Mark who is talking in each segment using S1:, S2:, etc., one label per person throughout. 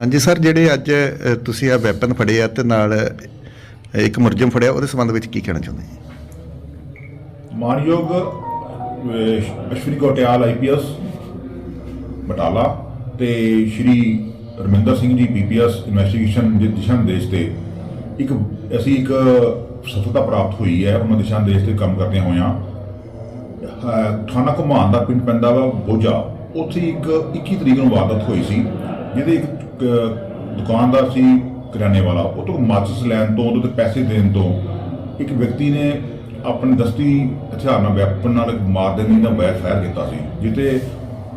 S1: ਹਾਂਜੀ ਸਰ ਜਿਹੜੇ ਅੱਜ ਤੁਸੀਂ ਆ ਵੈਪਨ ਫੜੇ ਆ ਤੇ ਨਾਲ ਇੱਕ ਮੁਰਜਮ ਫੜਿਆ ਉਹਦੇ ਸੰਬੰਧ ਵਿੱਚ ਕੀ ਕਹਿਣਾ ਚਾਹੁੰਦੇ ਜੀ?
S2: ਮਾਨਯੋਗ ਅਹ, ਅਸ਼ਵਨੀ ਕੋਟਿਆਲ ਆਈਪੀਐਸ ਬਟਾਲਾ ਤੇ ਸ਼੍ਰੀ ਰਮਿੰਦਰ ਸਿੰਘ ਜੀ ਪੀਪੀਐਸ ਇਨਵੈਸਟੀਗੇਸ਼ਨ ਦੇ ਦਿਸ਼ਾ ਨਿਰਦੇਸ਼ ਤੇ ਇੱਕ ਅਸੀਂ ਇੱਕ ਸਫਲਤਾ ਪ੍ਰਾਪਤ ਹੋਈ ਹੈ ਉਹਨਾਂ ਦਿਸ਼ਾ ਨਿਰਦੇਸ਼ ਤੇ ਕੰਮ ਕਰਦੇ ਹੋਇਆਂ ਥਾਣਾ ਘੁਮਾਨ ਦਾ ਪਿੰਡ ਪੈਂਦਾ ਵਾ ਬੋਝਾ। ਉੱਥੇ ਇੱਕ 21 ਤਰੀਕ ਨੂੰ ਵਾਰਦਾਤ ਹੋਈ ਸੀ ਜਿਹਦੇ ਇੱਕ ਦੁਕਾਨਦਾਰ ਸੀ ਕਰਿਆਨੇ ਵਾਲਾ, ਉਹ ਤੋਂ ਮਾਚਿਸ ਲੈਣ ਤੋਂ, ਉਹਦੇ ਤੇ ਪੈਸੇ ਦੇਣ ਤੋਂ ਇੱਕ ਵਿਅਕਤੀ ਨੇ ਆਪਣੇ ਦਸਤੀ ਹਥਿਆਰ ਨਾਲ, ਵੈਪਨ ਨਾਲ ਮਾਰ ਦੇਣ ਦਾ ਵੈਰ ਫਾਇਰ ਕੀਤਾ ਸੀ ਜਿੱਤੇ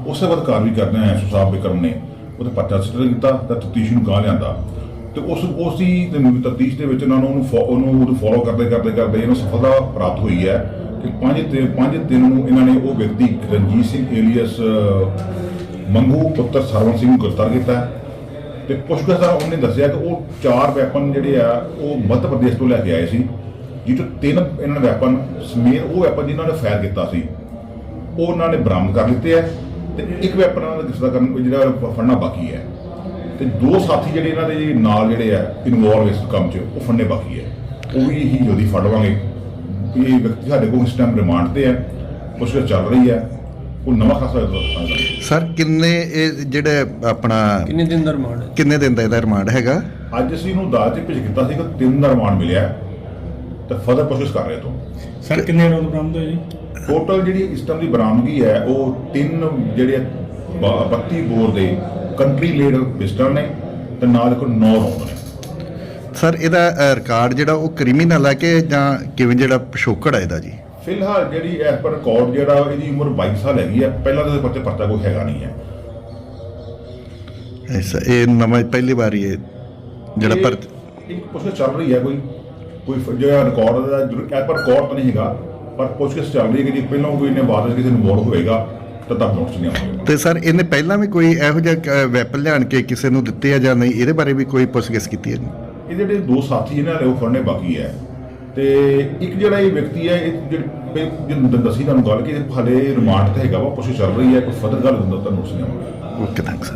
S2: ਉਸੇ ਵਕਤ ਕਾਰਵਾਈ ਕਰਦੇ ਆ ਐਸਓ ਸਾਹਿਬ ਬਿਕਰਮ ਨੇ ਉਹਦੇ ਪਰਚਾ ਸਿੱਟਾ ਕੀਤਾ ਤਾਂ ਤਫਤੀਸ਼ ਨੂੰ ਗਾਹ ਲਿਆਂਦਾ। ਤੇ ਉਸ ਉਸ ਦੀ ਤਫਤੀਸ਼ ਦੇ ਵਿੱਚ ਉਹਨਾਂ ਨੂੰ, ਉਹਨੂੰ ਫੋ- ਉਹਨੂੰ ਉਹਨੂੰ ਫੋਲੋ ਕਰਦੇ ਕਰਦੇ ਕਰਦੇ ਇਹਨੂੰ ਸਫਲਤਾ ਪ੍ਰਾਪਤ ਹੋਈ ਹੈ ਕਿ ਪੰਜ ਤੇ, ਪੰਜ ਦਿਨ ਨੂੰ ਇਹਨਾਂ ਨੇ ਉਹ ਵਿਅਕਤੀ ਰਣਜੀਤ ਸਿੰਘ ਏਲੀਅਸ ਮੰਗੂ ਪੁੱਤਰ ਸਰਵਨ ਸਿੰਘ ਨੂੰ ਗ੍ਰਿਫਤਾਰ ਕੀਤਾ ਤੇ ਪੁੱਛਗਿੱਛ ਦਾ ਉਹਨੇ ਦੱਸਿਆ ਕਿ ਉਹ ਚਾਰ ਵੈਪਨ ਜਿਹੜੇ ਆ, ਉਹ ਮੱਧ ਪ੍ਰਦੇਸ਼ ਤੋਂ ਲੈ ਕੇ ਆਏ ਸੀ ਜਿਹਤੋਂ ਤਿੰਨ ਇਹਨਾਂ ਨੇ ਵੈਪਨ ਸਮੇਤ ਉਹ ਵੈਪਨ ਜਿਨ੍ਹਾਂ ਨੇ ਫਾਇਰ ਕੀਤਾ ਸੀ, ਉਹ ਉਹਨਾਂ ਨੇ ਬਰਾਮਦ ਕਰ ਲਿੱਤੇ ਆ ਤੇ ਇੱਕ ਵੈਪਨ ਉਹਨਾਂ ਦਾ ਗ੍ਰਿਫਤਾਰ ਕਰਨ ਜਿਹੜਾ ਫੜਨਾ ਬਾਕੀ ਹੈ। ਤੇ ਦੋ ਸਾਥੀ ਜਿਹੜੇ ਇਹਨਾਂ ਦੇ ਨਾਲ ਜਿਹੜੇ ਆ ਇਨਵੋਲਵ ਇਸ ਕੰਮ 'ਚ, ਉਹ ਫੜਨੇ ਬਾਕੀ ਹੈ। ਉਹ ਵੀ ਹੀ ਜਲਦੀ ਫੜ ਲਵਾਂਗੇ। ਇਹ ਵਿਅਕਤੀ ਸਾਡੇ ਕੋਲ ਇਸ ਟਾਈਮ ਰਿਮਾਂਡ ਤੇ ਹੈ, ਪੁੱਛਗਿੱਛ ਚੱਲ ਰਹੀ ਹੈ। ਉਹ ਨਵਾਂ ਖਾਸਾ ਹੋਇਆ
S1: ਸਰ ਕਿੰਨੇ ਇਹ ਜਿਹੜੇ ਆਪਣਾ
S3: ਕਿੰਨੇ ਦਿਨ ਦਾ ਰਿਮਾਂਡ ਹੈ?
S1: ਕਿੰਨੇ ਦਿਨ ਦਾ ਇਹਦਾ ਰਿਮਾਂਡ ਹੈਗਾ?
S2: ਅੱਜ ਅਸੀਂ ਇਹਨੂੰ ਅਦਾਲਤ 'ਚ ਭੇਜ ਕੀਤਾ ਸੀ ਕਿ ਤਿੰਨ ਦਾ ਰਿਮਾਂਡ ਮਿਲਿਆ ਹੈ। ਤੇ ਫਰਦਰ ਪ੍ਰੋਸੈਸ ਕਰ ਰਹੇ ਤੋਂ।
S4: ਸਰ ਕਿੰਨੇ ਰੋਜ਼ ਬਰਾਮਦ ਹੋਏ ਜੀ?
S2: ਟੋਟਲ ਜਿਹੜੀ ਇਸ ਟਾਈਮ ਦੀ ਬਰਾਮਦਗੀ ਹੈ ਉਹ ਤਿੰਨ ਜਿਹੜੇ ਬ- 32 ਬੋਰ ਦੇ ਕੰਟਰੀ ਲੇਡ ਪਿਸਟਲ ਨੇ ਤੇ ਨਾਲ ਕੋਲ 9 ਰੌਂਦ ਨੇ।
S1: ਸਰ ਇਹਦਾ ਰਿਕਾਰਡ ਜਿਹੜਾ ਉਹ ਕ੍ਰਿਮੀਨਲ ਹੈ ਕਿ ਜਾਂ ਕਿਵੇਂ ਜਿਹੜਾ ਪਿਛੋਕੜ ਹੈ ਇਹਦਾ ਜੀ?
S2: ਫਿਲਹਾਲ ਜਿਹੜੀ ਐਸ ਪਰ ਰਿਕਾਰਡ ਜਿਹੜਾ ਇਹਦੀ ਉਮਰ 22 ਸਾਲ ਹੈਗੀ ਹੈ ਪਹਿਲਾਂ ਤਾਂ ਇਹਦੇ ਪਰਚੇ ਕੋਈ ਹੈਗਾ ਨਹੀਂ ਹੈ।
S1: ਐਸਾ ਇਹ ਨਵਾਂ ਪਹਿਲੀ ਵਾਰ ਹੀ ਇਹ ਜਿਹੜਾ ਪਰ
S2: ਇੱਕ ਚੱਲ ਰਹੀ ਹੈ ਕੋਈ ਕੋਈ ਜਿਹੜਾ ਰਿਕਾਰਡ ਦਾ ਐਸ ਪਰ ਰਿਕਾਰਡ ਤਾਂ ਨਹੀਂ ਹੈਗਾ ਪਰ ਪੁੱਛਗਿੱਛ ਚੱਲ ਰਹੀ ਹੈ ਕਿ ਜੇ ਪਹਿਲਾਂ ਕੋਈ ਇਹਨੇ ਬਾਅਦ ਕਿਸੇ ਨੂੰ ਇਨਵੋਲਵ ਹੋਏਗਾ ਤਾਂ ਤੱਕ ਨੋਟਿਸ ਨਹੀਂ ਆਉਣਗੇ।
S1: ਤੇ ਸਰ ਇਹਨੇ ਪਹਿਲਾਂ ਵੀ ਕੋਈ ਇਹੋ ਜਿਹਾ ਵੈਪਨ ਲਿਆਣ ਕੇ ਕਿਸੇ ਨੂੰ ਦਿੱਤੇ ਆ ਜਾਂ ਨਹੀਂ? ਇਹਦੇ ਬਾਰੇ ਵੀ ਕੋਈ ਪੁੱਛਗਿੱਛ ਕੀਤੀ ਹੈ ਜੀ?
S2: ਇਹ ਜਿਹੜੇ ਦੋ ਸਾਥੀ ਇਹਨਾਂ ਨੇ ਉਹ ਫੜਨੇ ਬਾਕੀ ਹੈ। ਤੇ ਇੱਕ ਜਿਹੜਾ ਇਹ ਵਿਅਕਤੀ ਹੈ, ਇਹ ਜਿਹੜੀ ਜਿਹਨੂੰ ਦੱਸੀ ਤੁਹਾਨੂੰ ਗੱਲ ਕਿ ਹਾਲੇ ਰਿਮਾਂਡ ਤੇ ਹੈਗਾ ਵਾ, ਪੁੱਛ ਚੱਲ ਰਹੀ ਹੈ, ਕੋਈ ਫਰਦਰ ਗੱਲ ਹੁੰਦਾ ਤਾਂ ਨੋਟਿਸ ਨਹੀਂ ਆਉਣਗੇ
S1: ਓਕੇ ਥੈਂਕਸ